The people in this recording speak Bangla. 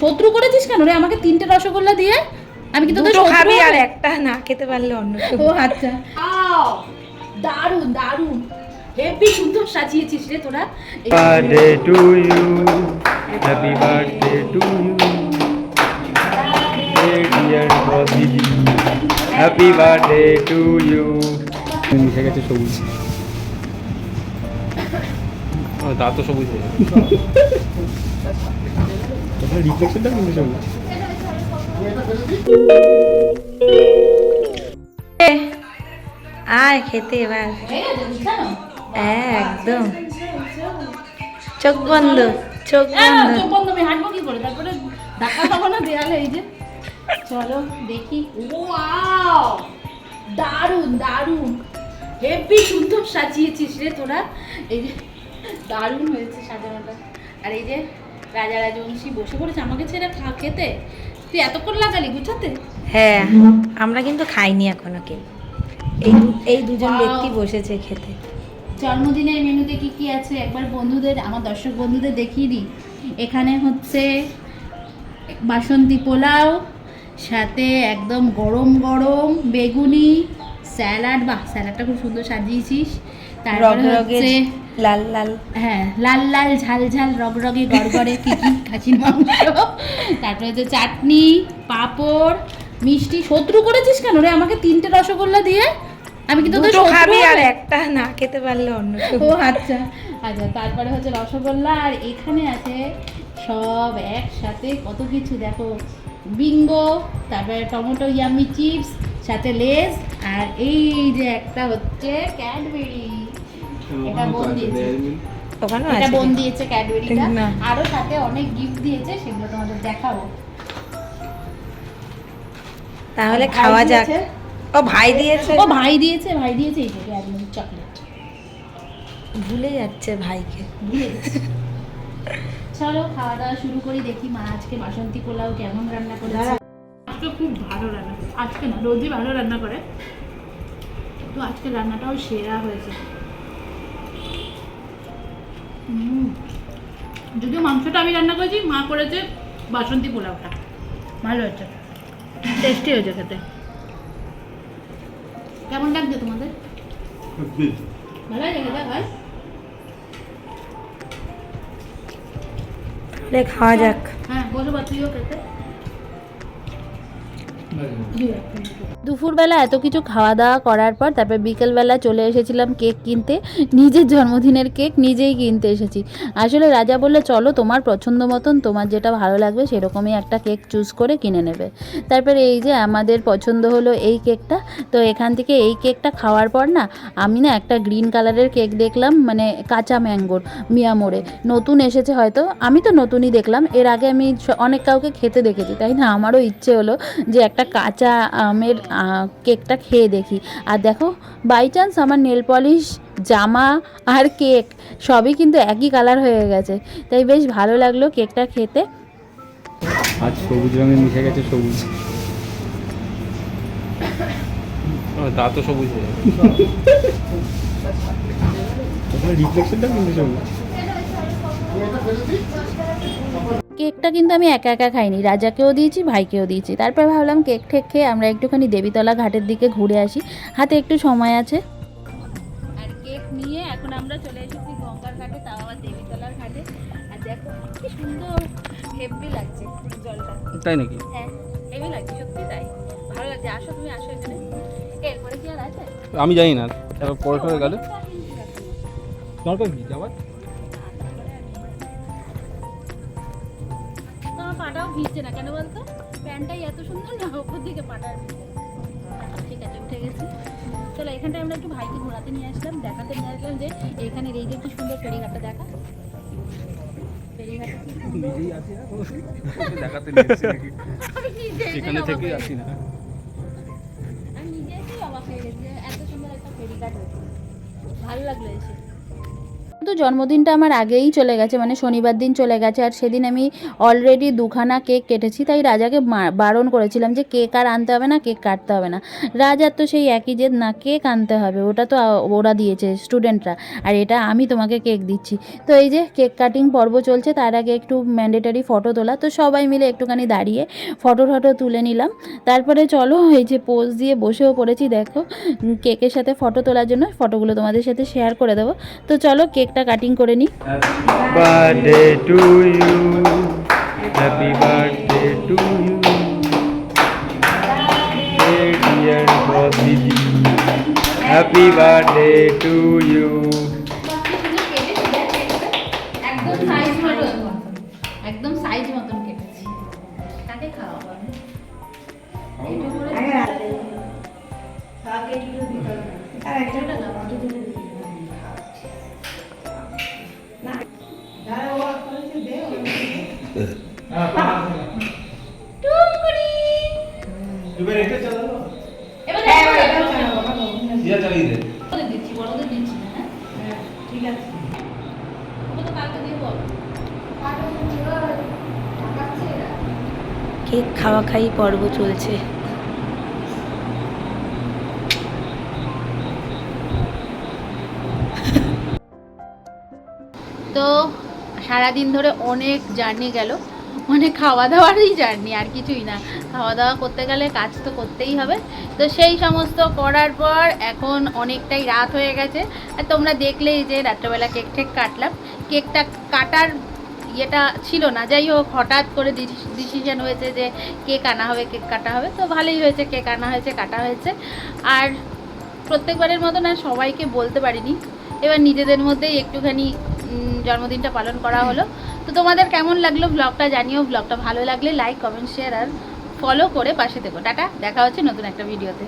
শত্রু করেছিস কেন রে আমাকে তিনটে রসগোল্লা দিয়ে আমি কিন্তু দুটো খাবি আর একটা না খেতে পারলে অন্য ও আচ্ছা দারুণ দারুণ হেভি সুন্দর সাজিয়েছিস রে তোরা to you. Happy birthday to you. Hey dear Prodigy. Happy birthday to you. মিশে গেছে সবুজ তা তো সবুজ রিফ্লেকশনটা কিন্তু সবুজ আয় খেতে এবার। হয়ে একদম। চোখ বন্ধ চোখ হ্যাঁ, বন্ধ। চোখ বন্ধ আমি হাঁটবো কি করে? তারপরে ধাক্কা খাব না দেয়ালে এই যে। চলো দেখি। ওয়াও! দারুণ দারুণ হেভি সুন্দর সাজিয়েছিস রে তোরা। এই যে দারুণ হয়েছে সাজানোটা। আর এই যে রাজা রাজবংশী বসে পড়েছে আমাকে ছেড়ে খা খেতে? তুই এতক্ষণ লাগালি গুছাতে? হ্যাঁ আমরা কিন্তু খাইনি এখনও কেউ। এই এই দুজন ব্যক্তি বসেছে খেতে। জন্মদিনের মেনুতে কি কি আছে? একবার বন্ধুদের আমার দর্শক বন্ধুদের দেখিয়ে দিই। এখানে হচ্ছে বাসন্তী পোলাও সাথে একদম গরম গরম বেগুনি স্যালাড। বাহ স্যালাডটা খুব সুন্দর সাজিয়েছিস। তারপরে হচ্ছে লাল লাল। হ্যাঁ লাল লাল ঝাল ঝাল রগরগে গড়গড়ে কি কি খাসির মাংস। তারপরে হচ্ছে চাটনি পাঁপড় মিষ্টি। শত্রু করেছিস কেন রে? আমাকে তিনটে রসগোল্লা দিয়ে। আমি কিন্তু দুটো খাবি আর একটা না খেতে পারলে অন্য ও আচ্ছা। আচ্ছা তারপরে হচ্ছে রসগোল্লা। আর এখানে আছে সব একসাথে কত কিছু। দেখো বিঙ্গো তারপরে টমেটো ইয়ামি চিপস সাথে লেস আর এই যে একটা হচ্ছে ক্যাডবেরি। এটা বোন দিয়েছে। ওখানেও এটা বোন দিয়েছে ক্যাডবেরিটা। আরও সাথে অনেক গিফট দিয়েছে সেগুলো তোমাদের দেখাবো। তাহলে খাওয়া যাক। ও ভাই দিয়েছে? ও ভাই দিয়েছে ভাই দিয়েছে এই যে ক্যাডবেরি চকলেট ভুলে যাচ্ছে ভাইকে। ভুলে চলো খাওয়া দাওয়া শুরু করি দেখি মা আজকে বাসন্তী পোলাও কেমন রান্না করেছে। আজকে খুব ভালো রান্না আজকে না রোজই ভালো রান্না করে। তো আজকে রান্নাটাও সেরা হয়েছে। যদিও মাংসটা আমি রান্না করেছি মা করেছে বাসন্তী পোলাওটা। ভালো হয়েছে। টেস্টি হয়েছে খেতে। কেমন লাগছে তোমাদের? ভালো হয়েছে খেতে ভাই? খাওয়া যাক। হ্যাঁ বলো বা তুইও খেতে। দুপুরবেলা এত কিছু খাওয়া দাওয়া করার পর তারপর বিকেলবেলা চলে এসেছিলাম কেক কিনতে। নিজের জন্মদিনের কেক নিজেই কিনতে এসেছি। আসলে রাজা বললে, চলো তোমার পছন্দ মতন তোমার যেটা ভালো লাগবে সেরকমই একটা কেক চুজ করে কিনে নেবে। তারপরে এই যে আমাদের পছন্দ হলো এই কেকটা। তো এখান থেকে এই কেকটা খাওয়ার পর না, আমি না একটা গ্রিন কালারের কেক দেখলাম মানে কাঁচা ম্যাঙ্গোর মিয়ামোড়ে নতুন এসেছে হয়তো, আমি তো নতুনই দেখলাম। এর আগে আমি অনেক কাউকে খেতে দেখেছি, তাই না? আমারও ইচ্ছে হলো যে একটা কাঁচা আমের কেকটা খেয়ে দেখি। আর দেখো বাই চান্স আমার নেল পলিশ জামা আর কেক সবই কিন্তু একই কালার হয়ে গেছে। তাই বেশ ভালো লাগল কেকটা খেতে। আজ সবুজ রঙে মিশে গেছে সবুজ। তা তো সবুজ রিফ্লেকশনটা কিন্তু সবুজ। কেকটা কিন্তু আমি একা একা খাইনি। রাজাকেও দিয়েছি ভাইকেও দিয়েছি। তারপর ভাবলাম কেক ঠেক খেয়ে আমরা একটুখানি দেবীতলা ঘাটের দিকে ঘুরে আসি। হাতে একটু সময় আছে। আর কেক নিয়ে এখন আমরা চলে এসেছি গঙ্গার ঘাটে তাও আবার দেবীতলার ঘাটে। আর দেখো কি সুন্দর হেভি লাগছে জলটা। তাই নাকি? হ্যাঁ হেভি লাগছে সত্যি তাই। ভালো লাগছে আসো তুমি আসো এখানে। এরপরে কি আর আছে? আমি জানি না তারপর পরে পরে গেলে। দরকার কি যাওয়ার? ভিজছে না কেন বলতো? প্যান্টটাই এত সুন্দর না ওপর দিকে। আচ্ছা, ঠিক আছে উঠে গেছি। চলো এখানটায় আমরা একটু ভাইকে ঘোরাতে নিয়ে আসলাম দেখাতে নিয়ে আসলাম যে এখানে এই যে কি সুন্দর ফেরিঘাটটা দেখা। আমি নিজে এখানে এসেই থেকে হয়ে আসি না। গেছি। আমি নিজে এসেই অবাক হয়ে গেছি এত সুন্দর একটা ফেরিঘাট ভালো লাগল এসে। তো জন্মদিনটা আমার আগেই চলে গেছে মানে শনিবার দিন চলে গেছে আর সেদিন আমি অলরেডি দুখানা কেক কেটেছি, তাই রাজাকে বারণ করেছিলাম যে কেক আর আনতে হবে না কেক কাটতে হবে না। রাজার তো সেই একই যে, না কেক আনতে হবে। ওটা তো ওরা দিয়েছে স্টুডেন্টরা আর এটা আমি তোমাকে কেক দিচ্ছি। তো এই যে কেক কাটিং পর্ব চলছে, তার আগে একটু ম্যান্ডেটারি ফটো তোলা। তো সবাই মিলে একটুখানি দাঁড়িয়ে ফটো টটো তুলে নিলাম। তারপরে চলো এই যে পোজ দিয়ে বসেও পড়েছি, দেখো। কেকের সাথে ফটো তোলার জন্য ফটোগুলো তোমাদের সাথে শেয়ার করে দেবো। তো চলো কেকটা কাটিং করে নিই birthday to you happy birthday to you dear happy birthday to you একদম সাইজ মতন একদম সাইজ মতন কেটেছি। কাকে খাওয়াবো আমি? এইটা করে টুনটুনি। এবার দেখো, বড়দের দিচ্ছি, বড়দের দিচ্ছি না, হ্যাঁ? ওকে তো কালকে দেবো। কেক খাওয়া খাই পর্ব চলছে। তো সারাদিন ধরে অনেক জার্নি গেল। মানে খাওয়া দাওয়ারই জার্নি, আর কিছুই না। খাওয়া দাওয়া করতে গেলে কাজ তো করতেই হবে। তো সেই সমস্ত করার পর এখন অনেকটাই রাত হয়ে গেছে। আর তোমরা দেখলেই যে রাত্রেবেলা কেক ঠেক কাটলাম। কেকটা কাটার ইয়েটা ছিল না। যাই হোক, হঠাৎ করে ডিসিশন হয়েছে যে কেক আনা হবে, কেক কাটা হবে। তো ভালোই হয়েছে, কেক আনা হয়েছে, কাটা হয়েছে। আর প্রত্যেকবারের মতন আর সবাইকে বলতে পারিনি। এবার নিজেদের মধ্যেই একটুখানি জন্মদিনটা পালন করা হলো। তো তোমাদের কেমন লাগল ব্লগটা জানিও। ব্লগটা ভালো লাগলে লাইক কমেন্ট শেয়ার আর ফলো করে পাশে থেকো। টাটা, দেখা হচ্ছে নতুন একটা ভিডিওতে